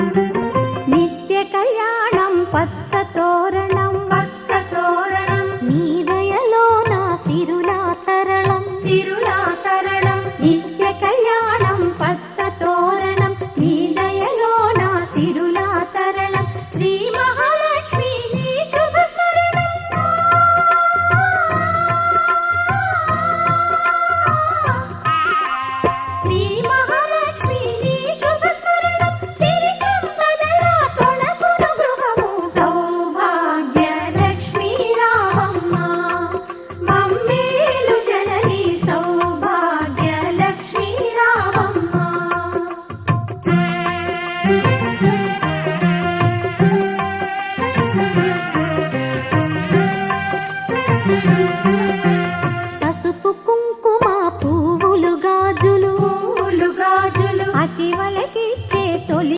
నిత్య కళ్యాణం పచ్చ తోరణం. పచ్చ తోరణం. నీ దయలో నా సిరులా తరళం సిరులా తరణం. నిత్య కళ్యాణం పచ్చ తోరణం. పసుపు కుంకుమ పువ్వులు గాజులు. పువ్వులు గాజులు. అతి వలకిచ్చే తొలి